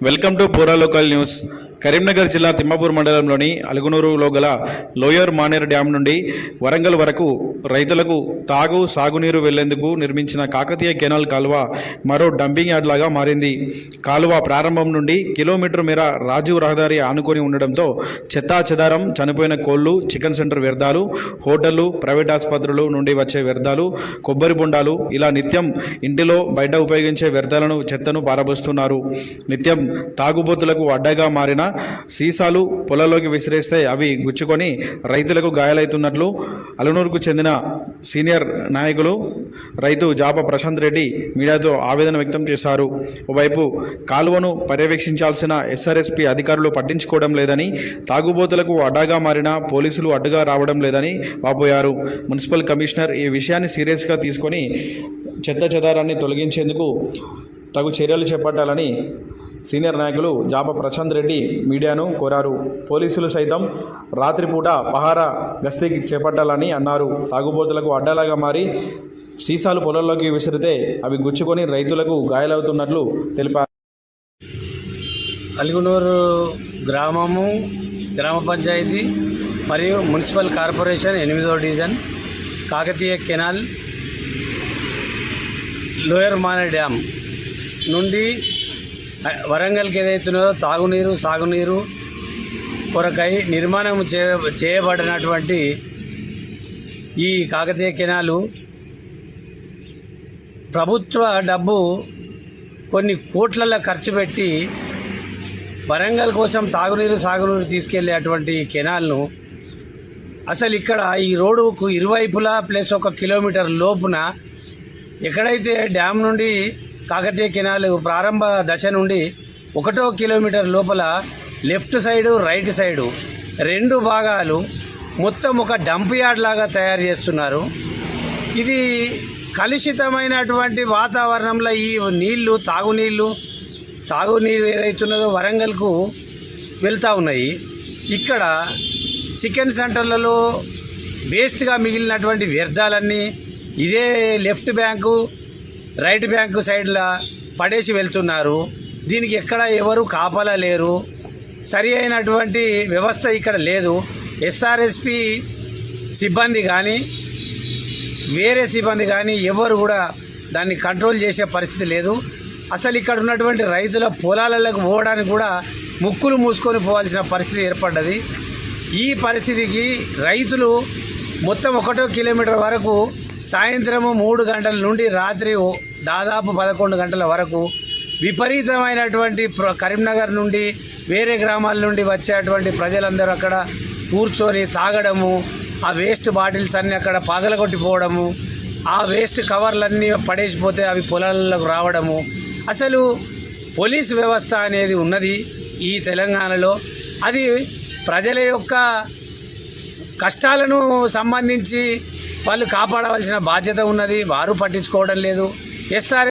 welcome to Pura local news Karimnagar జిల్లా తిమ్మాపూర్ మండలంలోని అలుగునూరులో గల లోయర్ మానేర్ డ్యాం నుండి వరంగల్ వరకు రైతులకు తాగు సాగునీరు వెళ్ళేందుకు నిర్మించిన కాకతీయ కెనాల్ కాలువ మరో డంపింగ్ యార్డ్ లాగా మారింది. కాలువ ప్రారంభం నుండి కిలోమీటర్ మేర రాజీవ్ రహదారి ఆనుకొని ఉండడంతో చెత్తా చెదారం చనిపోయిన కోళ్ళు చికెన్ సెంటర్ వ్యర్థాలు హోటళ్ళు ప్రైవేట్ ఆసుపత్రులు నుండి వచ్చే వ్యర్థాలు కొబ్బరి బొండాలు ఇలా నిత్యం ఇంటిలో బయట ఉపయోగించే వ్యర్థాలను చెత్తను పారబోస్తున్నారు. నిత్యం తాగుబోతులకు అడ్డగా మారిన సీసాలు పొలంలోకి విసిరేస్తే అవి గుచ్చుకొని రైతులకు గాయాలవుతున్నట్లు అలనూరుకు చెందిన సీనియర్ నాయకులు రైతు జాప ప్రశాంత్ రెడ్డి మీడియాతో ఆవేదన వ్యక్తం చేశారు. ఓవైపు కాలువను పర్యవేక్షించాల్సిన ఎస్ఆర్ఎస్పీ అధికారులు పట్టించుకోవడం లేదని తాగుబోతులకు అడ్డాగా మారిన పోలీసులు అడ్డుగా రావడం లేదని వాపోయారు. మున్సిపల్ కమిషనర్ ఈ విషయాన్ని సీరియస్గా తీసుకొని చెత్త చెదారాన్ని తొలగించేందుకు తగు చర్యలు చేపట్టాలని సీనియర్ నాయకులు జాప ప్రశాంత్ రెడ్డి మీడియాను కోరారు. పోలీసులు సైతం రాత్రిపూట పహారా గస్తీ చేపట్టాలని అన్నారు. తాగుబోతులకు అడ్డలాగా మారి సీసాలు పొలంలోకి విసిరితే అవి గుచ్చుకొని రైతులకు గాయాలవుతున్నట్లు తెలిపారు. అలిగునూరు గ్రామము గ్రామ పంచాయతీ మరియు మున్సిపల్ కార్పొరేషన్ ఎనిమిదో division Kakatiya canal lower Manair dam నుండి వరంగల్కి ఏదైతున్నదో తాగునీరు సాగునీరు కొరకై నిర్మాణం చే చేయబడినటువంటి ఈ కాకతీయ కెనాలు ప్రభుత్వ డబ్బు కొన్ని కోట్లలో ఖర్చు పెట్టి వరంగల్ కోసం తాగునీరు సాగునీరు తీసుకెళ్ళే అటువంటి కెనాల్ను అసలు ఇక్కడ ఈ రోడ్డుకు ఇరువైపులా ప్లస్ ఒక కిలోమీటర్ లోపున ఎక్కడైతే డ్యామ్ నుండి కాకతీయ కెనాల్ ప్రారంభ దశ నుండి ఒకటో కిలోమీటర్ లోపల లెఫ్ట్ సైడు రైట్ సైడు రెండు భాగాలు మొత్తం ఒక డంప్ యార్డ్ లాగా తయారు చేస్తున్నారు. ఇది కలుషితమైనటువంటి వాతావరణంలో ఈ నీళ్ళు తాగునీళ్ళు తాగునీరు ఏదైతున్నదో వరంగల్కు వెళ్తూ ఉన్నాయి. ఇక్కడ చికెన్ సెంటర్లలో వేస్ట్గా మిగిలినటువంటి వ్యర్థాలన్నీ ఇదే లెఫ్ట్ బ్యాంకు రైట్ బ్యాంకు సైడ్లో పడేసి వెళ్తున్నారు. దీనికి ఎక్కడ ఎవరు కాపలా లేరు. సరి అయినటువంటి వ్యవస్థ ఇక్కడ లేదు. ఎస్ఆర్ఎస్పి సిబ్బంది కానీ వేరే సిబ్బంది కానీ ఎవరు కూడా దాన్ని కంట్రోల్ చేసే పరిస్థితి లేదు. అసలు ఇక్కడ ఉన్నటువంటి రైతుల పొలాలకు పోవడానికి కూడా ముక్కులు మూసుకొని పోవాల్సిన పరిస్థితి ఏర్పడ్డది. ఈ పరిస్థితికి రైతులు మొత్తం ఒకటో కిలోమీటర్ వరకు సాయంత్రము మూడు గంటల నుండి రాత్రి ఓ- దాదాపు పదకొండు గంటల వరకు విపరీతమైనటువంటి ప్ర- కరీంనగర్ నుండి వేరే గ్రామాల నుండి వచ్చేటువంటి ప్రజలందరూ అక్కడ కూర్చొని తాగడము ఆ వేస్ట్ బాటిల్స్ అన్నీ అక్కడ పగలగొట్టిపోవడము ఆ వేస్ట్ కవర్లన్నీ పడేసిపోతే అవి పొలాలకు రావడము. అసలు పోలీస్ వ్యవస్థ అనేది ఉన్నది ఈ తెలంగాణలో. అది ప్రజల యొక్క కష్టాలను సంబంధించి వాళ్ళు కాపాడవలసిన బాధ్యత ఉన్నది వారు పట్టించుకోవడం లేదు. ఎస్ఆర్